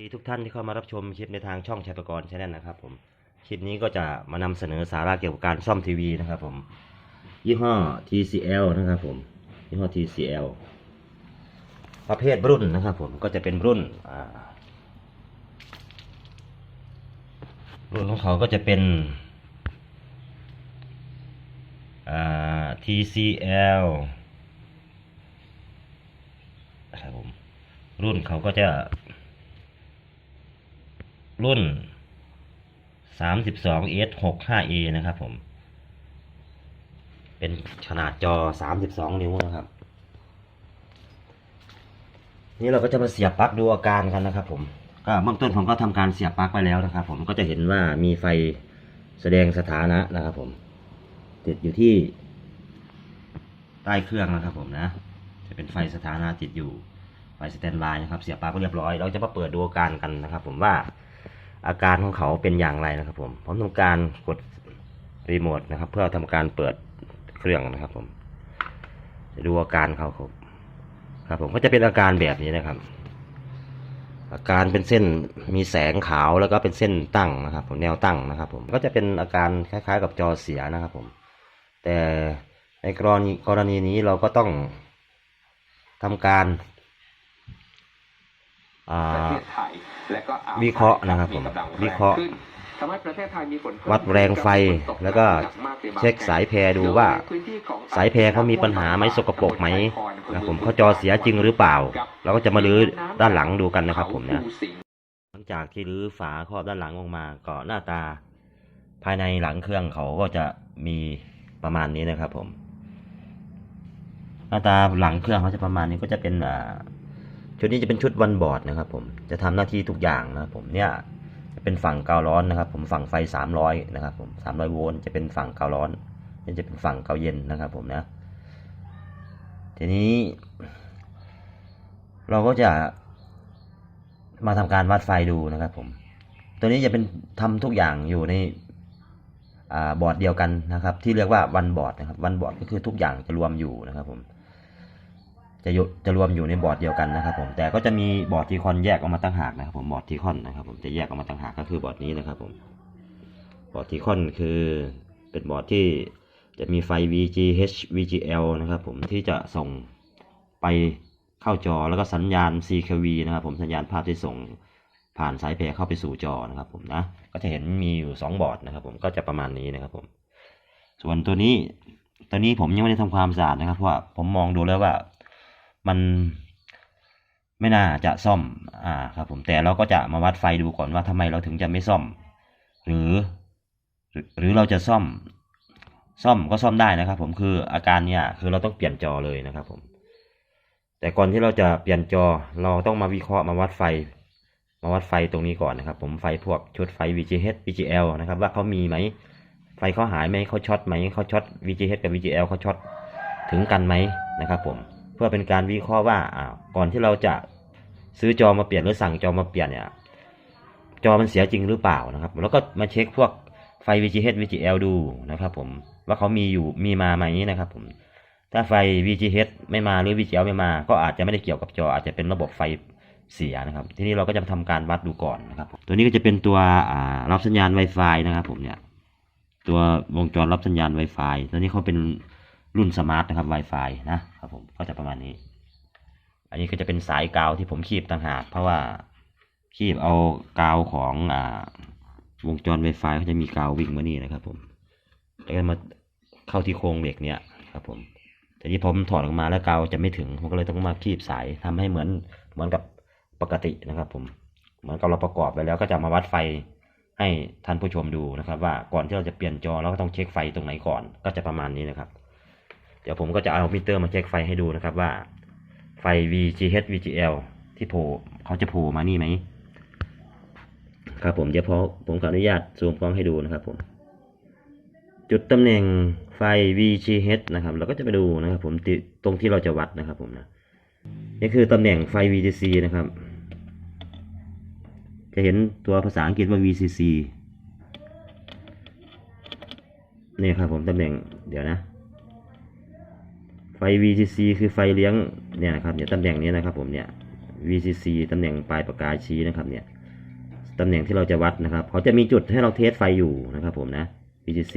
ดีทุกท่านที่เข้ามารับชมคลิปในทางช่องชัยประกรณ์ชาแนลนะครับผม คลิปนี้ก็จะมานำเสนอสาระเกี่ยวกับการซ่อมทีวีนะครับผม ยี่ห้อ TCL นะครับผม ยี่ห้อ TCL ประเภทรุ่นนะครับผมก็จะเป็นรุ่นรุ่นของเขาก็จะเป็น TCL นะครับผม รุ่นเขาก็จะ รุ่น 32 S 65 A นะครับผม เป็นขนาดจอ 32 นิ้วนะครับ นี่เราก็จะมาเสียบปลั๊กดูอาการกันนะครับผม ก็เบื้องต้นผมก็ทำการเสียบปลั๊กไปแล้วนะครับ ผมก็จะเห็นว่ามีไฟแสดงสถานะนะครับผม ติดอยู่ที่ ใต้เครื่องนะครับผมนะ จะเป็นไฟสถานะติดอยู่ไฟสแตนบายนะครับ เสียบปลั๊กก็เรียบร้อย เราจะมาเปิดดูอาการกันนะครับ ผมว่า อาการของเขาเป็นอย่างไรนะครับ ผม ผมทำการกดรีโมทนะครับ เพื่อทำการเปิดเครื่องนะครับ ผม จะดูอาการเขาครับ ครับ ผมก็จะเป็นอาการแบบนี้นะครับ อาการเป็นเส้นมีแสงขาวแล้วก็เป็นเส้นตั้งนะครับ ผมแนวตั้งนะครับ ผมก็จะเป็นอาการคล้าย ๆ กับจอเสียนะครับ ผม แต่ในกรณีกรณีนี้เราก็ต้องทำการอ่า เทศไทยและก็อ่ววิเคราะห์นะครับผมกำลังวิเคราะห์แงขึ้นทำให้ประเทศไทยมีฝนเพิ่มวัดแรงไฟขึ้นกับฝนตแล้วก็หนัมากในบางเช็คสายแพรดูว่าพื้นที่ของสายแพรเขามีปัญหาไหมสกปรกไหมนะครับผมเขาจอเสียจริงหรือเปล่า เราก็จะมาลื้อด้านหลังดูกันนะครับ ผมนะเขาภูสิงห์หลังจากที่รื้อฝาครอบด้านหลังออกมาก็หน้าตา ภายในหลังเครื่องเขาก็จะมีประมาณนี้นะครับ ผม หน้าตาหลังเครื่องเขาจะประมาณนี้ก็จะเป็นอ่า ชุดนี้จะเป็นชุดวันบอร์ดนะครับ ผมจะทำหน้าที่ทุกอย่างนะครับผมเนี่ยจะเป็นฝั่งกาวร้อนนะครับ ผมฝั่งไฟสามร้อยนะครับ ผมสามร้อยโวลต์จะเป็นฝั่งกาวร้อนนี่จะเป็นฝั่งกาวเย็นนะครับ ผมนะ ทีนี้ เราก็จะมาทำการวัดไฟดูนะครับ ผม ตัวนี้จะเป็นทำทุกอย่างอยู่ในอบอร์ดเดียวกันนะครับ ที่เรียกว่าวันบอร์ดนะครับวันบอร์ดก็คือทุกอย่างจะรวมอยู่นะครับ ผม จะอยู่จะรวมอยู่ในบอร์ดเดียวกันนะครับผมแต่ก็จะมีบอร์ดทีคอนแยกออกมาต่างหากนะครับผมบอร์ดทีคอนนะครับผมจะแยกออกมาต่างหากก็คือบอร์ดนี้นะครับผมบอร์ดทีคอนคือเป็นบอร์ดที่จะมีไฟ VGH VGL นะครับผมที่จะส่งไปเข้าจอแล้วก็สัญญาณ CKV นะครับผมสัญญาณภาพที่ส่งผ่านสายแพรเข้าไปสู่จอนะครับผมนะก็จะเห็นมีอยู่สองบอร์ดนะครับผมก็จะประมาณนี้นะครับผมส่วนตัวนี้ตัวนี้ผมยังไม่ได้ทำความสะอาดนะครับเพราะว่าผมมองดูแล้วว่า มันไม่น่าจะซ่อม อ่าครับผมแต่เราก็จะมาวัดไฟดูก่อนว่าทำไมเราถึงจะไม่ซ่อมหรือหรือ หรือเราจะซ่อม ซ่อมก็ซ่อมได้นะครับ ผมคืออาการเนี้ยคือเราต้องเปลี่ยนจอเลยนะครับผมแต่ก่อนที่เราจะเปลี่ยนจอเราต้องมาวิเคราะห์มาวัดไฟ มาวัดไฟตรงนี้ก่อนนะครับ ผมไฟพวกชุดไฟ VGH VGL นะครับ ว่าเขามีไหมไฟเขาหายไหมเขาช็อตไหมเขาช็อต VGH กับ VGL เขาช็อตถึงกันไหมนะครับ ผม เพื่อเป็นการวิเคราะห์ว่าก่อนที่เราจะซื้อจอมาเปลี่ยนหรือสั่งจอมาเปลี่ยนเนี่ยจอมันเสียจริงหรือเปล่านะครับ แล้วก็มาเช็คพวกไฟ VGH VGL ดูนะครับ ผมว่าเขามีอยู่มีมาไหมนะครับ ผมถ้าไฟ VGH ไม่มาหรือ VGL ไม่มา ก็อาจจะไม่ได้เกี่ยวกับจออาจจะเป็นระบบไฟเสียนะครับ ทีนี้เราก็จะทำการวัดดูก่อนนะครับ ตัวนี้ก็จะเป็นตัวรับสัญญาณ Wi-Fi นะครับ ผมเนี่ยตัววงจรรับสัญญาณ Wi-Fi ตัวนี้เขาเป็น รุ่นสมาร์ทนะครับ Wi-Fi นะครับผมก็จะประมาณนี้ อันนี้ก็จะเป็นสายกาวที่ผมคีบต่างหากเพราะว่าคีบเอากาวของอ่าวงจร Wi-Fi เขาจะมีกาววิ่งมานี่นะครับ ผมแล้วก็มาเข้าที่โครงเหล็กเนี่ยครับ ผม แต่ที่ผมถอดออกมาแล้วกาวจะไม่ถึงผมก็เลยต้องมาคีบสายทำให้เหมือนเหมือนกับปกตินะครับ ผมเหมือนกับเราประกอบไปแล้วก็จะมาวัดไฟให้ท่านผู้ชมดูนะครับ ว่าก่อนที่เราจะเปลี่ยนจอเราก็ต้องเช็คไฟตรงไหนก่อนก็จะประมาณนี้นะครับ เดี๋ยวผมก็จะเอามิเตอร์มาเช็คไฟให้ดูนะครับว่า ไฟ VGH VGL ที่โผล่เขาจะโผล่มานี่ไหมครับผมเดี๋ยวพอผมขออนุญาตซูมกล้องให้ดูนะครับผมจุดตำแหน่งไฟ VGH นะครับเราก็จะไปดูนะครับผมตรงที่เราจะวัดนะครับผมนะนี่คือตำแหน่งไฟ VCC นะครับ จะเห็นตัวภาษาอังกฤษว่า VCC นี่ครับผมตำแหน่งเดี๋ยวนะ VCC คือไฟเลี้ยงเนี่ยนะครับเนี่ยตำแหน่งนี้นะครับผมเนี่ย VCC ตำแหน่งปลายประกายชี้นะครับเนี่ยตำแหน่งที่เราจะวัดนะครับเขาจะมีจุดให้เราเทสไฟอยู่นะครับผมนะ VCC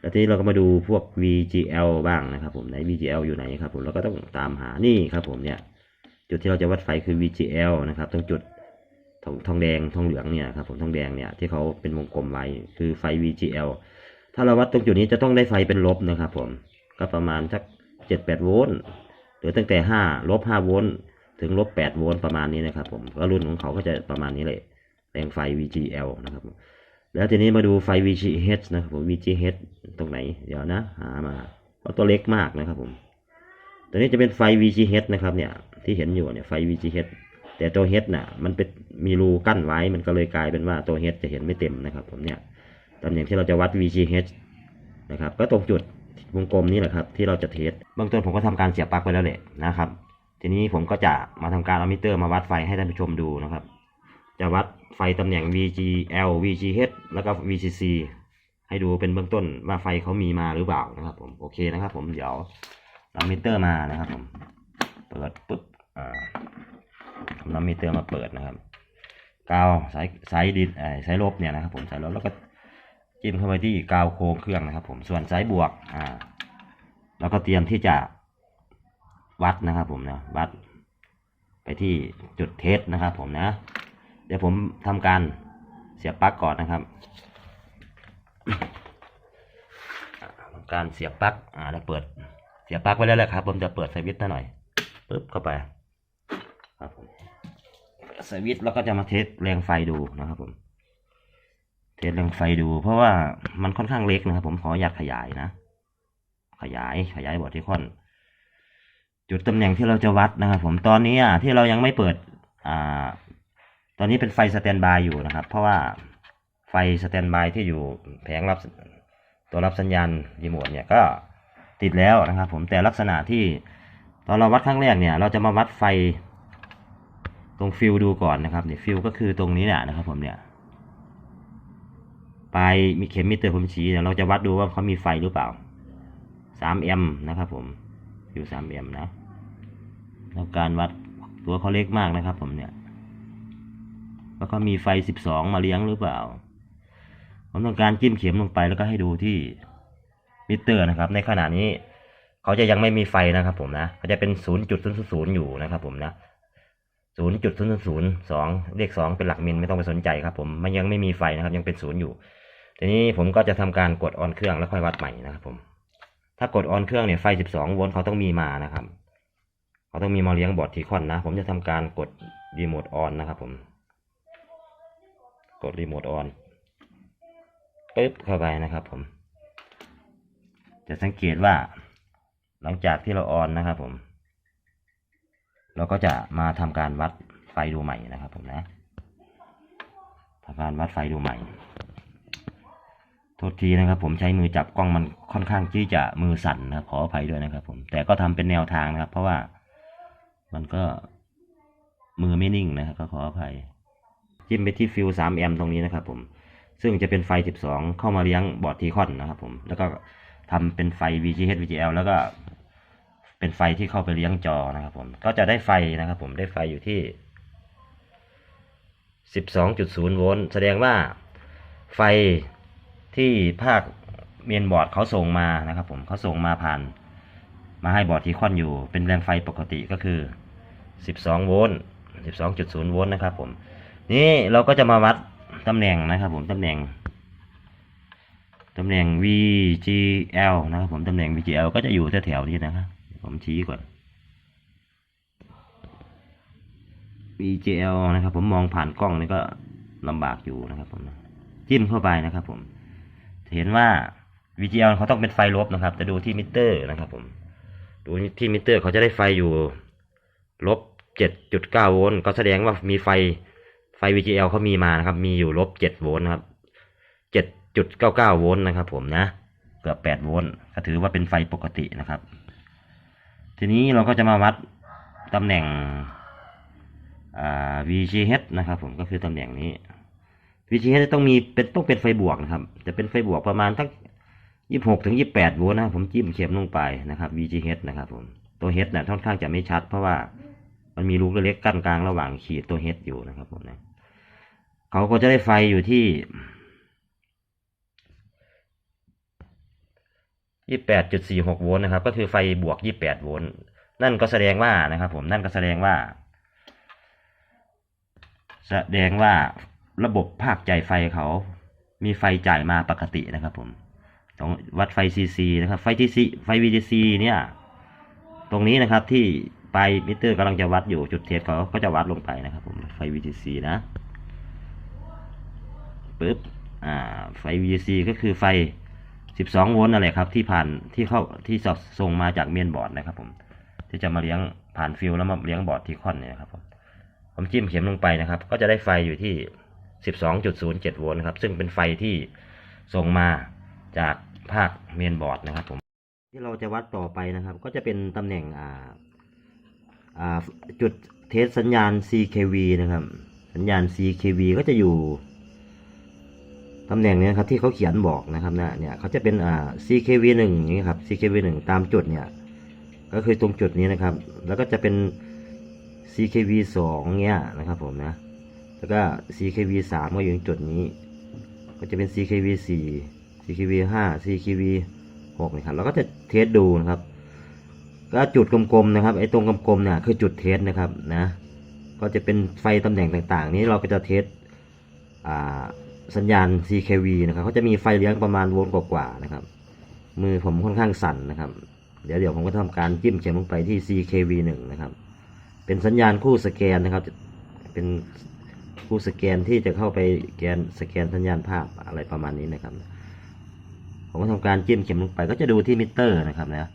แล้วทีนี้เราก็มาดูพวก VGL บ้างนะครับผมไหน VGL อยู่ไหนครับผมเราก็ต้องตามหานี่ครับผมเนี่ยจุดที่เราจะวัดไฟคือ VGL นะครับตรงจุดทองทองแดงทองเหลืองเนี่ยครับผมทองแดงเนี่ยที่เขาเป็นวงกลมไว้คือไฟ VGL ถ้าเราวัดตรงจุดนี้จะต้องได้ไฟเป็นลบนะครับผมก็ประมาณสัก เจ็ดแปดโวลต์หรือตั้งแต่ห้าลบห้าโวลต์ถึงลบแปดโวลต์ประมาณนี้นะครับผมก็รุ่นของเขาก็จะประมาณนี้เลยแรงไฟ VGL นะครับแล้วทีนี้มาดูไฟ VGH นะครับผม VGH ตรงไหน เดี๋ยวนะ หามาเพราะตัวเล็กมากนะครับผม ตัวนี้จะเป็นไฟ VGH นะครับเนี่ยที่เห็นอยู่เนี่ยไฟ VGH แต่ตัว H น่ะมันเป็นมีรูกั้นไว้มันก็เลยกลายเป็นว่าตัว H จะเห็นไม่เต็มนะครับผมเนี่ยตำแหน่งที่เราจะวัด VGH นะครับก็ตรงจุด วงกลมนี้แหละครับ ที่เราจะเทสเบื้องต้นผมก็ทำการเสียบปลั๊กไปแล้วแหละนะครับ ทีนี้ผมก็จะมาทำการเอามิเตอร์มาวัดไฟให้ท่านผู้ชมดูนะครับ จะวัดไฟตำแหน่ง VGL VGH แล้วก็ VCC ให้ดูเป็นเบื้องต้นว่าไฟเขามีมาหรือเปล่านะครับ ผมโอเคนะครับ ผมเดี๋ยวเอามิเตอร์มานะครับ ผมเปิดปุ๊บอ่านำมิเตอร์มาเปิดนะครับกาวสายสายดินสายลบเนี่ยนะครับ ผมสายลบแล้วก็ จิ้มเข้าไปที่กาวโค้งเครื่องนะครับ ผมส่วนสายบวกอ่าแล้วก็เตรียมที่จะวัดนะครับ ผมนะวัด ไปที่จุดเทสนะครับ ผมนะ เดี๋ยวผมทำการเสียบปลั๊กก่อนนะครับทำการเสียบปลั๊กอ่าแล้วเปิดเสียบปลั๊กไว้แล้วแหละครับ ผมจะเปิดสวิตช์หน่อยปึ๊บเข้าไปครับผมสวิตช์แล้วก็จะมาเทสแรงไฟดูนะครับผม เทสแรงไฟดู เพราะว่ามันค่อนข้างเล็กนะครับ ผมขออนุญาตขยายนะ ขยายขยายบอร์ดที่ค่อน จุดตำแหน่งที่เราจะวัดนะครับ ผมตอนนี้อะที่เรายังไม่เปิด อ่า ตอนนี้เป็นไฟสแตนบายอยู่นะครับ เพราะว่าไฟสแตนบายที่อยู่แผงรับตัวรับสัญญาณรีโมทเนี่ยก็ติดแล้วนะครับ ผมแต่ลักษณะที่ตอนเราวัดครั้งแรกเนี่ย เราจะมาวัดไฟตรงฟิลดูก่อนนะครับเนี่ยฟิลก็คือตรงนี้เนี่ยนะครับ ผมเนี่ย ปลายมีเข็มมิเตอร์ผมชี้เนี่ยเราจะวัดดูว่าเขามีไฟหรือเปล่าสามแอมนะครับผมฟิลสามแอมนะ แล้วการวัดตัวเขาเล็กมากนะครับ ผมเนี่ยแล้วก็มีไฟสิบสองมาเลี้ยงหรือเปล่า ผมต้องการจิ้มเข็มลงไปแล้วก็ให้ดูที่มิเตอร์นะครับ ในขณะนี้เขาจะยังไม่มีไฟนะครับ ผมนะเขาจะเป็นศูนย์จุดศูนย์ศูนย์อยู่นะครับ ผมนะศูนย์จุดศูนย์ศูนย์สองเลขสองเป็นหลักมิลไม่ต้องไปสนใจครับผม มันยังไม่มีไฟนะครับ ยังเป็นศูนย์อยู่ ทีนี้ผมก็จะทำการกดออนเครื่องแล้วค่อยวัดใหม่นะครับผมถ้ากดออนเครื่องเนี่ยไฟสิบสองโวลต์เขาต้องมีมานะครับ เขาต้องมีมาเลี้ยงบอร์ดทีคอนนะ ผมจะทำการกดรีโมทออนนะครับผม กดรีโมทออนปึ๊บเข้าไปนะครับผม จะสังเกตว่า หลังจากที่เราออนนะครับผม เราก็จะมาทำการวัดไฟดูใหม่นะครับผมนะทำการวัดไฟดูใหม่ ทษทีนะครับผมใช้มือจับกล้องมันค่อนข้างที่จะมือสั่นนะครับขออภัยด้วยนะครับ ผมแต่ก็ทำเป็นแนวทางนะครับ เพราะว่ามันก็มือไม่นิ่งนะครับก็ขออภัย จิ้มไปที่ฟิว3แอมตรงนี้นะครับผมซึ่งจะเป็นไฟ 12 เข้ามาเลี้ยงบอร์ดทีคอนนะครับผมแล้วก็ทำเป็นไฟ VGH VGL แล้วก็เป็นไฟที่เข้าไปเลี้ยงจอนะครับผมก็จะได้ไฟนะครับผมได้ไฟอยู่ที่ 12.0 โวลต์แสดงว่าไฟ ที่ภาคเมียนบอร์ดเขาส่งมานะครับ ผมเขาส่งมาผ่าน มาให้บอร์ดทีคอนอยู่ เป็นแรงไฟปกติก็คือ 12 โวลต์ 12.0 โวลต์นะครับ ผม นี่เราก็จะมาวัดตำแหน่งนะครับ ผมตำแหน่งตำแหน่ง VGL นะครับ ผมตำแหน่ง VGL ก็จะอยู่แถวๆนี้นะครับ ผมชี้ก่อน VGL นะครับ ผมมองผ่านกล้องนี่ก็ลำบากอยู่นะครับ ผมจิ้มเข้าไปนะครับ ผม เห็นว่า VGL เขาต้องเป็นไฟลบนะครับ จะดูที่มิเตอร์นะครับผม ดูที่มิเตอร์เขาจะได้ไฟอยู่ลบ7.9โวลต์ก็แสดงว่ามีไฟไฟ VGL เขามีมานะครับ มีอยู่ลบ7โวลต์นะครับ7.99โวลต์นะครับ ผมนะเกือบ8โวลต์ก็ถือว่าเป็นไฟปกตินะครับ ทีนี้เราก็จะมาวัดตำแหน่ง VGH นะครับ ผมก็คือตำแหน่งนี้ VGH ต้องมีเป็นต้องเป็นไฟบวกนะครับจะเป็นไฟบวกประมาณทั้ง26ถึง28โวลต์นะครับผมจิ้มเข็มลงไปนะครับ VGH นะครับผมตัว H นะค่อนข้างจะไม่ชัด เพราะว่ามันมีรูเล็กๆกั้นกลางระหว่างขีดตัวเฮดอยู่นะครับผมนะเขาก็จะได้ไฟอยู่ที่ยี่แปดจุดสี่หกโวลต์นะครับ ก็คือไฟบวกยี่แปดโวลต์นั่นก็แสดงว่านะครับ ผมนั่นก็แสดงว่า แสดงว่า ระบบภาคจ่ายไฟเขา มีไฟจ่ายมาปกตินะครับผมต้องวัดไฟ CC นะครับ ไฟ TC ไฟ VDC เนี่ย ตรงนี้นะครับที่ปลายมิเตอร์กำลังจะวัดอยู่จุดเทสเขาก็จะวัดลงไปนะครับผมไฟ VDC นะปึ๊บอ่าไฟ VDC ก็คือไฟ 12 โวลต์นั่นแหละครับที่ผ่านที่เข้าที่สอดส่งมาจากเมนบอร์ดนะครับผมที่จะมาเลี้ยงผ่านฟิลแล้วมาเลี้ยงบอร์ดทีคอนเนี่ยครับผมผมจิ้มเข็มลงไปนะครับ ก็จะได้ไฟอยู่ที่ 12.07 โวลต์นะครับ ซึ่งเป็นไฟที่ส่งมาจากภาคเมนบอร์ดนะครับผม ที่เราจะวัดต่อไปนะครับ ก็จะเป็นตำแหน่งอ่าอ่าจุดเทสสัญญาณ CKV นะครับ สัญญาณ CKV ก็จะอยู่ตำแหน่งนี้ครับที่เขาเขียนบอกนะครับนะเนี่ยเขาจะเป็นอ่า CKV 1อย่างนี้ครับ CKV 1ตามจุดเนี่ยก็คือตรงจุดนี้นะครับ แล้วก็จะเป็น CKV 2เงี้ยนะครับผมนะ แล้วก็ CKV 3ก็อยู่ตรงจุดนี้ ก็จะเป็น CKV 4 CKV 5 CKV 6นะครับแล้วก็จะเทสดูนะครับ ก็จุดกลมๆนะครับไอ้ตรงกลมๆเนี่ยคือจุดเทสนะครับนะก็จะเป็นไฟตำแหน่งต่างๆ นี้เราก็จะเทสสัญญาณ CKV นะครับเขาจะมีไฟเลี้ยงประมาณโวลต์กว่าๆนะครับ มือผมค่อนข้างสั่นนะครับ เดี๋ยวเดี๋ยวผมก็ทำการจิ้มเข็มลงไปที่ CKV 1นะครับ เป็นสัญญาณคู่สแกนนะครับ เป็น คู่สแกนที่จะเข้าไปแกนสแกนสัญญาณภาพอะไรประมาณนี้นะครับ ผมก็ทำการจิ้มเข็มลงไป ก็จะดูที่มิเตอร์นะครับนะ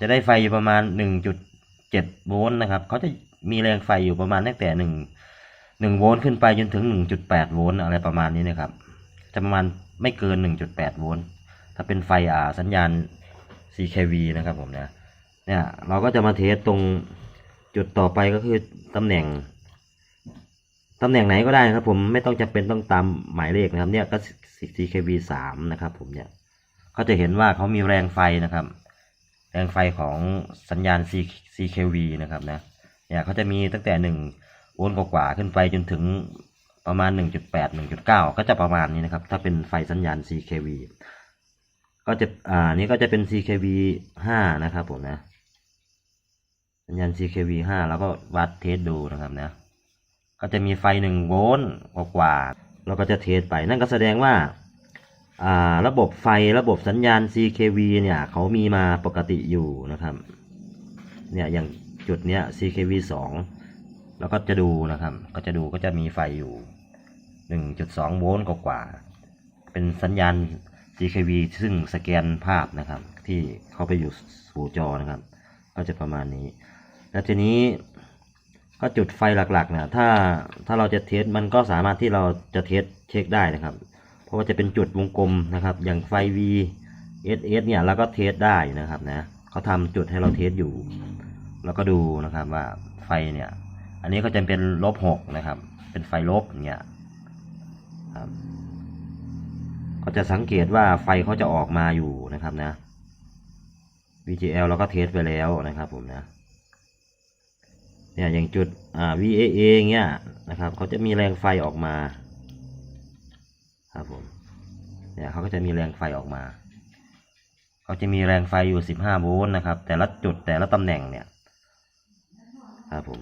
จะได้ไฟอยู่ประมาณ 1.7 โวลต์นะครับเขาจะมีแรงไฟอยู่ประมาณตั้งแต่ 1 1 โวลต์ขึ้นไปจนถึง 1.8 โวลต์อะไรประมาณนี้นะครับ จะประมาณไม่เกิน 1.8 โวลต์ถ้าเป็นไฟอ่าสัญญาณ CKV นะครับผมนะเนี่ยเราก็จะมาเทสตรง จุดต่อไปก็คือตำแหน่งตำแหน่งไหนก็ได้นะครับ ผมไม่ต้องจำเป็นต้องตามหมายเลขนะครับ เนี่ยก็ CKV สามนะครับ ผมเนี่ยก็จะเห็นว่าเขามีแรงไฟนะครับ แรงไฟของสัญญาณ CKV นะครับนะเนี่ยเขาจะมีตั้งแต่หนึ่งโวลต์กว่าขึ้นไปจนถึงประมาณ 1.8 1.9 ก็จะประมาณนี้นะครับ ถ้าเป็นไฟสัญญาณ CKV ก็จะอ่านี่ก็จะเป็น CKV 5 นะครับผมนะ สัญญาณ CKV 5แล้วก็วัดเทสดูนะครับนะ ก็จะมีไฟ1โวลต์กว่าๆเราก็จะเทสไป นั่นก็แสดงว่าระบบไฟระบบสัญญาณ CKV เนี่ยเขามีมาปกติอยู่นะครับ เนี่ยอย่างจุดเนี้ย CKV 2แล้วก็จะดูนะครับ ก็จะดูก็จะมีไฟอยู่ 1.2 โวลต์กว่า เป็นสัญญาณ CKV ซึ่งสแกนภาพนะครับ ที่เขาไปอยู่สู่จอนะครับ ก็จะประมาณนี้ แล้วทีนี้ก็จุดไฟหลักๆนะถ้าถ้าเราจะเทสมันก็สามารถที่เราจะเทสเช็คได้นะครับ เพราะว่าจะเป็นจุดวงกลมนะครับ อย่างไฟ V S S เนี่ยเราก็เทสได้นะครับนะเขาทำจุดให้เราเทสอยู่ แล้วก็ดูนะครับว่าไฟเนี่ย อันนี้ก็จะเป็นลบหกนะครับ เป็นไฟลบเงี้ยครับก็จะสังเกตว่าไฟเขาจะออกมาอยู่นะครับนะ VGL เราก็เทสไปแล้วนะครับผมนะ เนี่ยอย่างจุดอ่า VAA เงี้ยนะครับเขาจะมีแรงไฟออกมาครับผมเนี่ยเขาก็จะมีแรงไฟออกมาเขาจะมีแรงไฟอยู่ 15 โวลต์นะครับ แต่ละจุดแต่ละตำแหน่งเนี่ยครับผม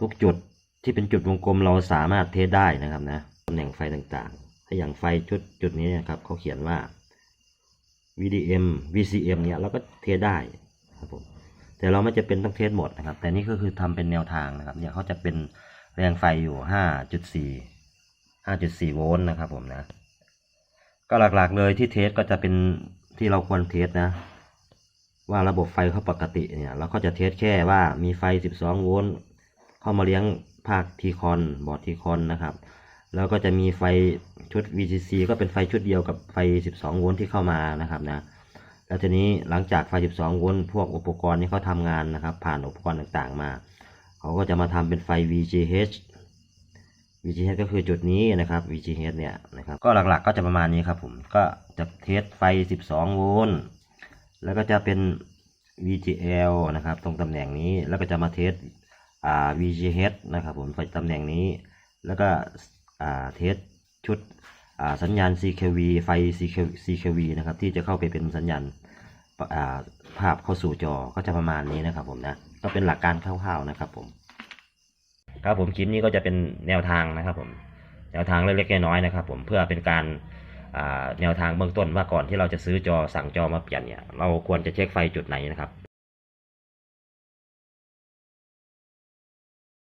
ทุกจุดที่เป็นจุดวงกลมเราสามารถเทสได้นะครับนะตำแหน่งไฟต่างๆถ้าอย่างไฟจุดจุดนี้นะครับเขาเขียนว่า VDM VCM เนี่ยเราก็เทสได้ครับผม แต่เราไม่จะเป็นต้องเทสหมดนะครับ แต่นี่ก็คือทำเป็นแนวทางนะครับ เนี่ยเขาจะเป็นแรงไฟอยู่ 5.4 5.4 โวลต์นะครับผมนะ ก็หลักๆเลยที่เทสก็จะเป็นที่เราควรเทสนะ ว่าระบบไฟเขาปกติเนี่ยเราก็จะเทสแค่ว่ามีไฟ 12 โวลต์เข้ามาเลี้ยงภาคทีคอนบอร์ดทีคอนนะครับแล้วก็จะมีไฟชุด VCC ก็เป็นไฟชุดเดียวกับไฟ 12 โวลต์ที่เข้ามานะครับนะ แล้วทีนี้หลังจากไฟ 12 โวลต์พวกอุปกรณ์ที่เขาทำงานนะครับ ผ่านอุปกรณ์ต่างๆมา เขาก็จะมาทำเป็นไฟ VGH VGH ก็คือจุดนี้นะครับ VGH เนี่ยนะครับ ก็หลักๆก็จะประมาณนี้ครับผม ก็จะเทสไฟ 12 โวลต์ แล้วก็จะเป็น VGL นะครับตรงตำแหน่งนี้ แล้วก็จะมาเทสอ่า VGH นะครับผมไฟตำแหน่งนี้ แล้วก็อ่าเทสชุด สัญญาณ CKV ไฟ CKV นะครับ ที่จะเข้าไปเป็นสัญญาณาภาพเข้าสู่จอก็จะประมาณนี้นะครับผมนะ ก็เป็นหลักการคร่าวๆนะครับผม ครับผมคลิปนี้ก็จะเป็นแนวทางนะครับผมแนวทางเล็กๆน้อยๆนะครับผมเพื่อเป็นการาแนวทางเบื้องต้นว่าก่อนที่เราจะซื้อจอสั่งจอมาเปลี่ยนเนี่ยเราควรจะเช็คไฟจุดไหนนะครับ